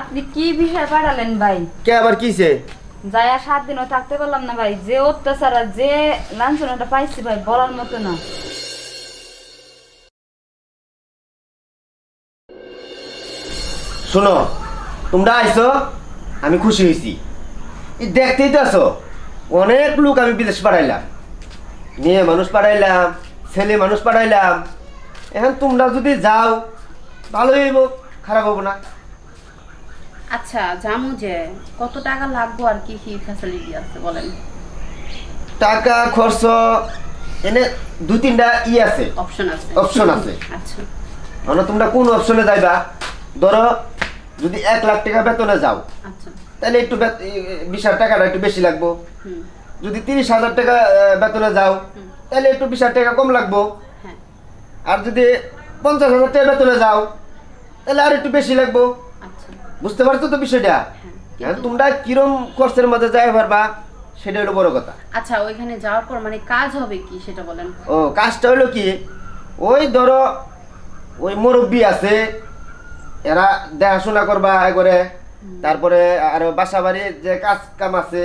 আপনি কি বিষয় পাঠালেন ভাই? কে আবার কিছে যাই আর সাত দিনও থাকতে পারলাম না ভাই। যে অত্যাচার আর যে লাঞ্ছনাটা পাইছি ভাই বলার মতো না। শোনো তোমরা আইছো আমি খুশি হয়েছি এই দেখতেই তো আছো অনেক লোক আমি বিদেশ পাঠাইলাম। মেয়ে মানুষ পাঠাইলাম ছেলে মানুষ পাঠাইলাম। এখন তোমরা যদি যাও ভালোই হইব খারাপ হব না। আচ্ছা জামু যে কত টাকা লাগবো আর কি কি ফ্যাসিলিটি আছে বলেন? টাকা খরচ এনে দুই তিনটা ই আছে। অপশন আছে। Option আছে। আচ্ছা। মানে তোমরা কোন অপশনে যাইবা? ধরো যদি এক লাখ টাকা বেতনে যাও আচ্ছা। তাহলে একটু বিশ হাজার টাকাটা একটু বেশি লাগবো। যদি তিরিশ হাজার টাকা বেতনে যাও। তাহলে একটু বিশ হাজার টাকা কম লাগবো। হ্যাঁ। আর যদি পঞ্চাশ হাজার টাকা বেতনে যাও তাহলে আর একটু বেশি লাগবো। বুঝতে পারছ তো বিষয়টা? হ্যাঁ। তোমরা কিরম কোর্সের মধ্যে যাই পারবা সেটা হলো বড় কথা। আচ্ছা ওইখানে যাওয়ার পর মানে কাজ হবে কি সেটা বলেন। ও কাজটা হলো কি ওই ধরো ওই মুরব্বী আছে এরা দেখাশোনা করবা করে তারপরে আর বাসা বাড়ির যে কাজ কাম আছে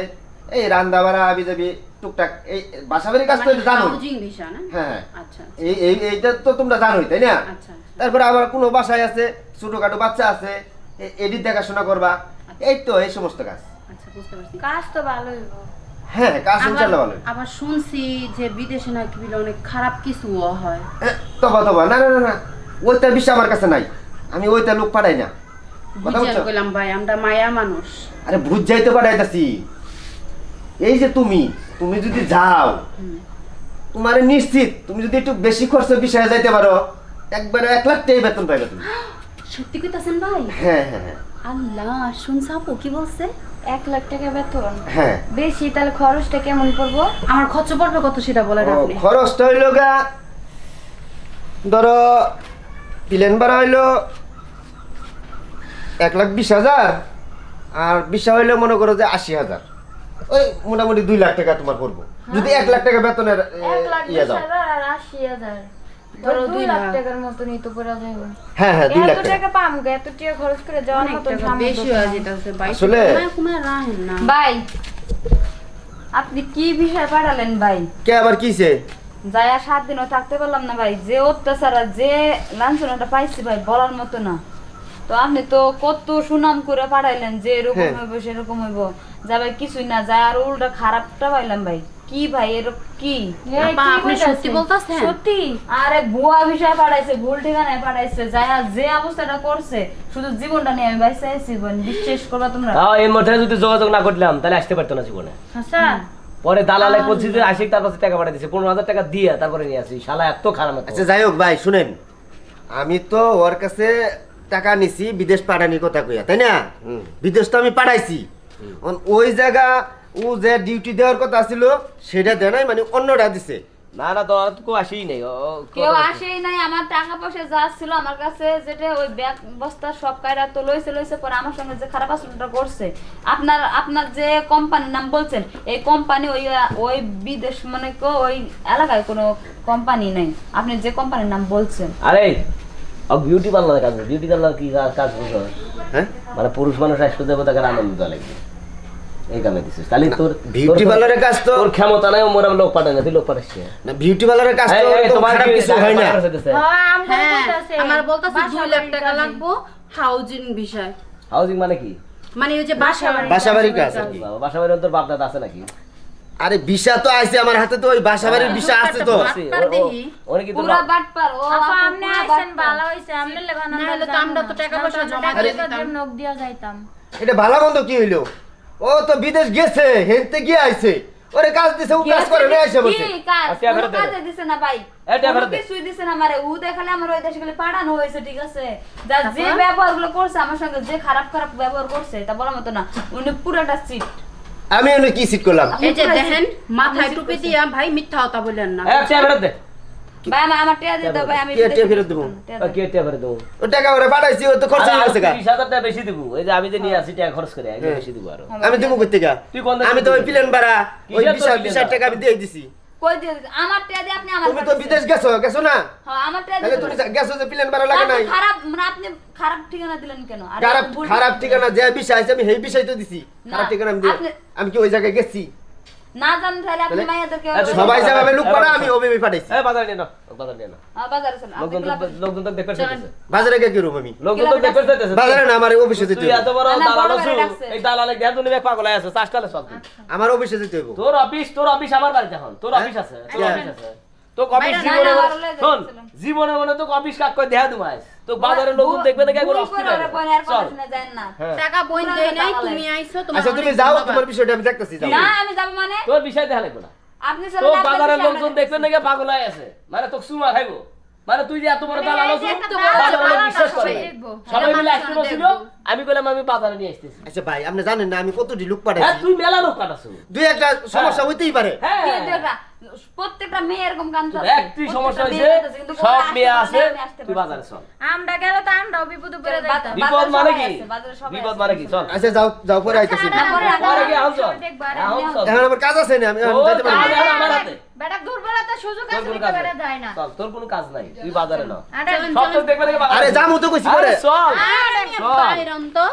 এই রান্দা বাড়া আবি যাবি টুকটাক এই বাসা বাড়ির কাজ তো জানো হাউজিং ভিসা না? হ্যাঁ। আচ্ছা এই এই এইটা তো তোমরা জানোই তাই না? আচ্ছা। তারপরে আবার কোনো বাসায় আছে ছোটখাটো বাচ্চা আছে এ- এদিক দেখাশোনা করবা। এই তো এই সমস্ত কাজ। আচ্ছা বুঝতে পারছি। কাজ তো ভালোই হ্যাঁ কাজ আবার ভালো আবার শুনছি যে বিদেশে নাকি বলে অনেক খারাপ কিছু হয়। তবা তবা না না না না। ওইটা বিষয় আমার কাছে নাই। আমি ওইটা লোক পাঠাই না। কথা বুঝার বুঝছ? কইলাম ভাই আমরা মায়া মানুষ। আরে ভুজ যাইতে পাঠাইতাছি। এই যে তুমি তুমি যদি যাও। তোমার নিশ্চিত তুমি যদি একটু বেশি খরচ বিষয়ে যাইতে পারো একবারে এক লাখ টাকা বেতন পাইবে তুমি। সত্যি কইতাছেন ভাই? হ্যাঁ হ্যাঁ হ্যাঁ। আল্লাহ শুনছ আপু কি বলছে? এক লাখ টাকা বেতন। হ্যাঁ। বেশি তাহলে খরচটা কেমন পড়ব? আমার খরচ পড়বে কত সেটা বলেন আপনি। খরচটা হইল গা ধরো প্লেন ভাড়া হইল এক লাখ বিশ হাজার আর বিশা হইলে মনে করো যে আশি হাজার। ওই মোটামুটি দুই লাখ টাকা তোমার পড়ব। যদি এক লাখ টাকা বেতনের এক লাখ ইয়ে দাও। হাজার আর আশি হাজার ধরো ধরো দুই দুই লাখ লাখ। টাকার মতনই তো পড়া যাবে হ্যাঁ হ্যাঁ দুই লাখ টাকা টাকা। পাম গে এত টাকা খরচ করে যাওয়ার অনেক মতন টাকা সামর্থ্য বেশি হয়ে যেতেছে ভাই আসলে- কুমায় কুমায় রাহেন না। ভাই আপনি কি বিষয় পাঠালেন ভাই? কে আবার কিছে যাই আর সাত দিনও থাকতে পারলাম না ভাই। যে অত্যাচার আর যে লাঞ্ছনাটা পাইছি ভাই বলার মতো না। তো আপনি তো কত সুনাম করে পাঠাইলেন যে এরকম হ্যাঁ। হইব সেরকম হইব। যা ভাই কিছুই না যা আর উল্টা খারাপটা পাইলাম ভাই। কি ভাই এরকম কি? আপনি সত্যি বলতাছেন? সত্যি? আরে ভুয়া বিষয় পাঠাইছে ভুল ঠিকানায় পাঠাইছে আর যে অবস্থাটা করছে শুধু জীবনটা নিয়ে আমি বাইসে আছি বিশ্বাস করবা তোমরা। তাও এই মধ্যে যদি যোগাযোগ না করলাম তাহলে আসতে পারতো না জীবনে। হাসান পরে দালালে বলছি যে আসি তার কাছে টাকা পাঠিয়ে দিচ্ছে পনেরো হাজার টাকা দিয়ে তারপরে নিয়ে আসি। শালা এত খারাপ। আচ্ছা যাই হোক ভাই শুনেন। আমি তো ওর কাছে টাকা নিছি বিদেশ পাঠানির কথা কইয়া তাই না? বিদেশ তো আমি পাঠাইছি। ওই জায়গা ও যে ডিউটি দেওয়ার কথা ছিল সেটা দেয় নাই মানে অন্যটা দিছে। না না তোমার তো কেউ আসেই নেই কেউ আসেই নাই আমার টাকা পয়সা যা ছিল আমার কাছে যেটা ওই ব্যাগ বস্তা সব কায়রা তো লইছে লইছে পরে আমার সঙ্গে যে খারাপ আচরণটা করছে আপনার আপনার যে কোম্পানির নাম বলছেন এই কোম্পানি ওই ওই বিদেশ মানে কো ওই এলাকায় কোনো কোম্পানি নাই। আপনি যে কোম্পানির নাম বলছেন। আরে বিউটি পার্লার কাজ বিউটি পার্লার কি কাজ- বুঝো হ্যাঁ? মানে পুরুষ মানুষ আসতে দেবো তাকে আনন্দ লাগবে এই কামে দিছিস। তাহলে তোর বিউটি পার্লারের কাজ তো তোর ক্ষমতা নাই মোর লোক পাঠাই না তুই লোক পাঠাচ্ছি না বিউটি পার্লারের কাজ তো এই, এই, ওরকম তোমার কিছু হয় না। পাঠানো হইতেছে? হ্যাঁ আমার বলতাছে দুই লাখ টাকা লাগবো হাউজিং বিষয়। হাউজিং মানে কি? মানে ওই যে বাসা বাড়ি বাসা বাড়ির কাজ। বাবা, বাসা বাড়ির তোর বাপ দাদা আছে নাকি? আরে ভিসা তো আছে আমার হাতে তো ওই বাসা বাড়ির ভিসা আছে তো। ওরে কি পুরা বাটপার। ও। ভালো হইছে আমনে লেবান না হলে তো আমরা তো টাকা পয়সা জমা টাকা করে পয়সা দিতাম। দিয়ে নখ দিয়া যাইতাম। এটা ভালো মন্দ কি হইল? ও তো বিদেশ গেছে হেনতে গিয়ে আইছে ওরে কাজ দিছে ও কাজ করে না এসে বসে কি কাজ? আচ্ছা, কোনো ফেরত দে। দিছে না ভাই। এটা ফেরত দে। কিছুই দিছে না আমারে। উ দেখালে আমার ওই দেশে গেলে পাঠানো হয়েছে, ঠিক আছে? যা যে তারপর? ব্যবহারগুলো করছে আমার সঙ্গে, যে খারাপ খারাপ ব্যবহার করছে, তা বলার মতো না। উনি পুরাটা চিট। আমি উনি কি সিট করলাম এই যে দেখেন মাথায় টুপি দিয়া ভাই মিথ্যা কথা বললেন না এই, টিয়া ফেরত দে। ভাই, আমার- আমার টিয়া দিয়ে দাও, ভাই, আমি কে টিয়া ফেরত দেবো? টিয়া ও, দাও। কি টিয়া ফেরত দেবো? ও টাকা ওরে পাঠাইছি ও তো খরচ হয়ে গেছে গা। তিরিশ হাজার টাকা বেশি দেবো। এই যে আমি যে নিয়ে আসি টাকা খরচ করে একদম বেশি দেবো আরও। আমি দেবো কই থেকে তুই কোন আমি তো ওই প্লেন ভাড়া ওই কিসের তোর বিশাল প্লেন বিশাল ভাড়া? টাকা আমি দিয়ে দিছি। কই দিয়ে আমার টাকা দিয়ে আপনি আমার তুমি তো বিদেশ গেছো গেছো না? হ্যাঁ আমার টাকা তাহলে তুমি গেছো যে প্লেন ভাড়া লাগে নাই। খারাপ মানে আপনি খারাপ ঠিকানা দিলেন কেন? খারাপ খারাপ ঠিকানা যে বিষয় আছে আমি সেই বিষয় তো দিছি। খারাপ ঠিকানা আমি আমি কি ওই জায়গায় গেছি? না জানেন তাহলে আপনি মাইয়াদেরকে আচ্ছা, সবাই যাবে লোক এ, আমি ওবিবি পাঠাইছি। এই বাজারে নিয়ে নাও বাজারে নিয়ে নাও। হ্যাঁ বাজারে লোকজন লোকজন তো দেখতে চাইতেছে বাজারে গিয়ে কি রুম আমি? লোকজন তো দেখতে চাইতেছে বাজারে না আমার অফিসে যেতে তুই এত বড় দালাল আছো এই দালালে দেহ তুমি এক পাগল আছে চাষটালে সব। তুই। আমার অফিসে যেতে হইব। তোর অফিস তোর অফিস আমার বাড়িতে এখন তোর হ্যাঁ? অফিস আছে তোর হ্যাঁ। অফিস আছে। তো কপিস জীবনে না, না, শোন জীবনে মনে তো কপিস কাক করে দেয়া তোমায় তো বাজারে লোকজন দেখবে না কেমন অস্থির চল। না। হ্যাঁ। টাকা বই দেই নাই তুমি। আইছো তোমার আচ্ছা তুমি যাও। তোমার বিষয়টা আমি দেখতেছি যাও। না আমি যাব মানে তোর বিষয় দেখা লাগবে না। আপনি তো চলেন বাজারের লোকজন দেখবে নাকি পাগল হয়ে আছে? মানে তো সুমা খাইবো। মানে তুই যে এত বড় দালাল বিশ্বাস করে। সবাই মিলে একটু আমি বললাম আমি বাজারে নিয়ে আসতেছি। আচ্ছা ভাই আপনি জানেন না আমি কতটি লোক হ্যাঁ পাঠাইছি তুই মেলা লোক কাটাছো দুই একটা সমস্যা হইতেই পারে। হ্যাঁ। প্রত্যেকটা মেয়ে এরকম কাজ একটি সমস্যা হয়েছে সব মেয়ে আছে তুই বাজারে চল। আমরা গেলে তো আমরাও বিপদে পড়ে যাইতাম বিপদ মানে কি? বিপদ মানে কি? চল। আচ্ছা যাও যাও পরে আইতেছি। না, পরে আগে চল এখন আমার কাজ আছে না আমি যাইতে পারি আমার হাতে। সুযোগ আছে নাই। যায় না। চল, তোর কোনো কাজ নাই তুই বাজারে না আরে সব তোর দেখবে নাকি আরে যামু তো কইছি পরে। চল। আরে বাইরন তো।